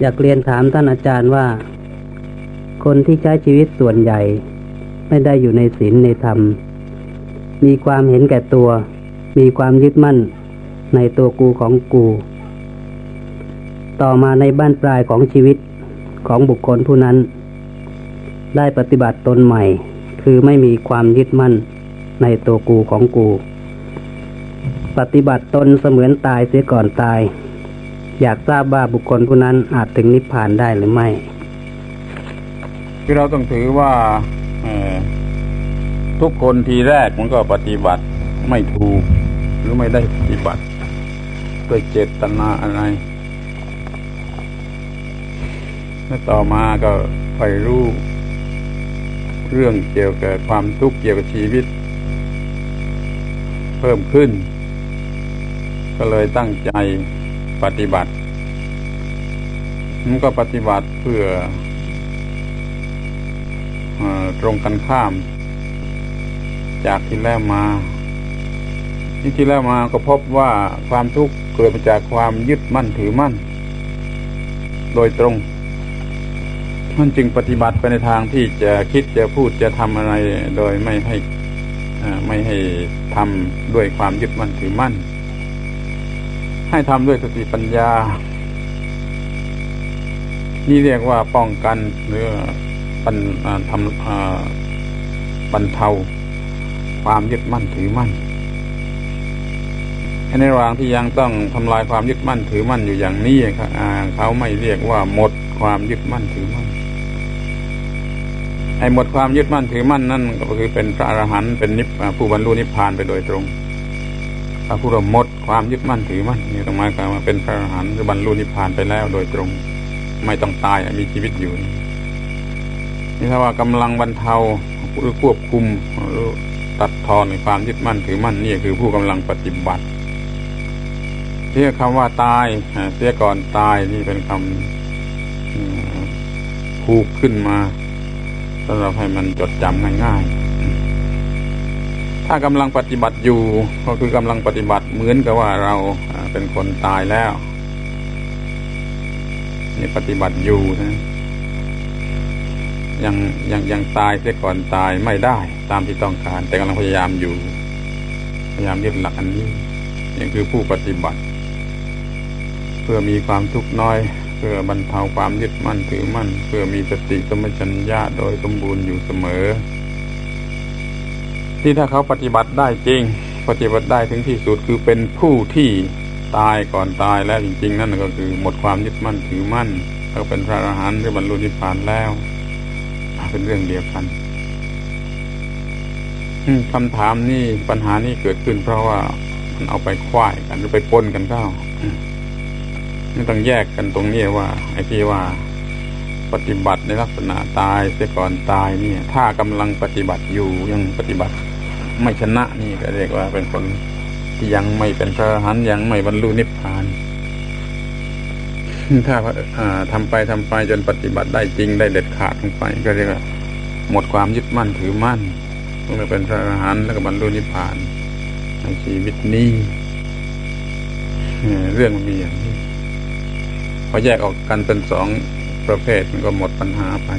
อยากเรียนถามท่านอาจารย์ว่า คนที่ใช้ชีวิตส่วนใหญ่ ไม่ได้อยู่ในศีลในธรรม มีความเห็นแก่ตัว มีความยึดมั่นในตัวกูของกู ต่อมาในบ้านปลายของชีวิตของบุคคลผู้นั้น ได้ปฏิบัติตนใหม่ คือไม่มีความยึดมั่นในตัวกูของกู ปฏิบัติตนเสมือนตายเสียก่อนตาย อยากทราบว่าบุคคลผู้นั้นอาจถึงนิพพานได้หรือไม่ คือเราต้องถือว่าทุกคนทีแรกมันก็ปฏิบัติไม่ถูก หรือไม่ได้ปฏิบัติด้วยเจตนาอะไรแล้วต่อมาก็ไปรู้ เรื่องเกี่ยวกับความทุกข์เกี่ยวกับชีวิต เพิ่มขึ้น ก็เลยตั้งใจ ปฏิบัติ มันก็ปฏิบัติเพื่ออตรงกันข้าม จากที่แล้วมาที่ที่แล้วมาก็พบว่าความทุกข์เกิดมาจากความยึดมั่นถือมั่น โดยตรงมันจึงปฏิบัติไปในทางที่จะคิดจะพูดจะทำอะไรโดยไม่ให้ไม่ให้ทำด้วยความยึดมั่นถือมั่น ให้ทำด้วยสติปัญญา นี่เรียกว่าป้องกันหรือบรรอ่าทำอ่าบรรเทาความยึดมั่นถือมั่นในระหว่างที่ยังต้องทำลายความยึดมั่นถือมั่นอยู่อย่างนี้ครับเขาไม่เรียกว่าหมดความยึดมั่นถือมั่นไอ้หมดความยึดมั่นถือมั่นนั่นก็คือเป็นพระอรหันต์เป็นนิพผู้บรรลุนิพพานไปโดยตรง ถ้าผู้เราหมดความยึดมั่นถือมั่นนี่ต้องหมายความว่าเป็นพระอรหันต์หรือบรรลุนิพพานไปแล้วโดยตรง ไม่ต้องตายมีชีวิตอยู่นี่ถ้าว่ากำลังบรรเทาหรือควบคุมหรือตัดทอนในความยึดมั่นถือมั่นนี่คือผู้กำลังปฏิบัติเรียกคำว่าตายเสียก่อนตายนี่เป็นคำผูกขึ้นมาสำหรับให้มันจดจำง่ายๆ ถ้ากำลังปฏิบัติอยู่ก็คือกำลังปฏิบัติเหมือนกับว่าเราอ่าเป็นคนตายแล้วนี่ปฏิบัติอยู่นะยังยังยังตายเสียก่อนตายไม่ได้ ตามที่ต้องการ แต่กำลังพยายามอยู่ พยายามยึดหลักอันนี้นี่คือผู้ปฏิบัติ เพื่อมีความทุกข์น้อย เพื่อบรรเทาความยึดมั่นถือมั่น เพื่อมีสติสมัชัญญะโดยสมบูรณ์อยู่เสมอ ที่ถ้าเขาปฏิบัติได้จริง ปฏิบัติได้ถึงที่สุดคือเป็นผู้ที่ตายก่อนตายแล้วจริง ๆ นั่นก็คือหมดความยึดมั่นถือมั่นแล้วเป็นพระอรหันต์หรือบรรลุนิพพานแล้ว เป็นเรื่องเดียวกันคำถามนี่ปัญหานี้เกิดขึ้น เพราะว่ามันเอาไปควายกันหรือไปปนกันเข้าไม่ต้องแยกกันตรงนี้ว่าไอ้ที่ว่า ปฏิบัติในลักษณะตายเสียก่อนตายเนี่ย ถ้ากำลังปฏิบัติอยู่ยังปฏิบัติ ไม่ชนะนี่ก็เรียกว่าเป็นคนที่ยังไม่เป็นพระอรหันยังไม่บรรลุนิพพาน ถ้าอ่าทำไปทำไปจนปฏิบัติได้จริงได้เด็ดขาดลงไป ก็เรียกว่า หมดความยึดมั่นถือมั่นก็เลยเป็นพระอรหันต์แล้วก็บรรลุนิพพานในชีวิตนี้เออเรื่องมันมีอย่างนี้พอแยกออกกันเป็นสอง ประเภทมันก็หมดปัญหาไป